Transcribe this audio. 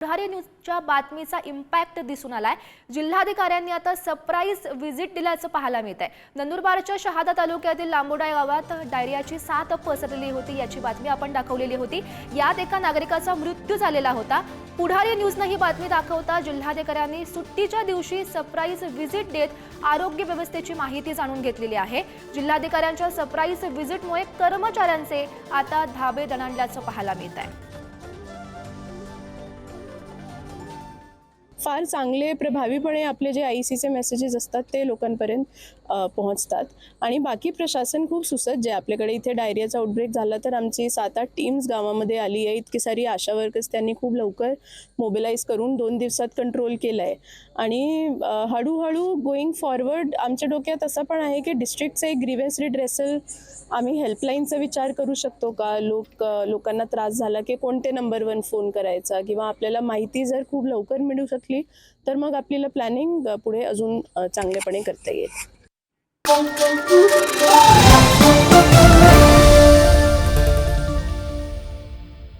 पुढारी न्यूजच्या बातमीचा इम्पॅक्ट दिसून आलाय. जिल्हाधिकाऱ्यांनी आता सरप्राईज व्हिजिट दिल्याचं पाहायला मिळत आहे नंदुरबारच्या शहादा तालुक्यातील लांबोडा गावात डायरियाची साथ पसरलेली होती याची बातमी आपण दाखवलेली होती. यात एका नागरिकाचा मृत्यू झालेला होता. पुढारी न्यूजनं ही बातमी दाखवता जिल्हाधिकाऱ्यांनी सुट्टीच्या दिवशी सरप्राईज व्हिजिट देत आरोग्य व्यवस्थेची माहिती जाणून घेतलेली आहे. जिल्हाधिकाऱ्यांच्या सरप्राईज व्हिजिटमुळे कर्मचाऱ्यांचे आता धाबे दणाणल्याचं पाहायला मिळत आहे फार चांगले प्रभावीपणे आपले जे आय सीचे मेसेजेस असतात ते लोकांपर्यंत पोहोचतात. आणि बाकी प्रशासन खूप सुसज्ज आहे. आपल्याकडे इथे डायरियाचा आउटब्रेक झाला तर आमची सात आठ टीम्स गावामध्ये आली आहे. इतकी सारी आशा वर्कर्स त्यांनी खूप लवकर मोबिलाईज करून दोन दिवसात कंट्रोल केलं आहे आणि हळूहळू गोईंग फॉरवर्ड आमच्या डोक्यात असं पण आहे की डिस्ट्रिक्टचं एक ग्रीव्हन्स रिड्रेसल आम्ही हेल्पलाईनचा विचार करू शकतो का? लोक लोकांना त्रास झाला की कोणते नंबर वन फोन करायचा? किंवा आपल्याला माहिती जर खूप लवकर मिळू शकली असली तर मग आपल्याला प्लॅनिंग पुढे अजून चांगल्यापणे करता येईल.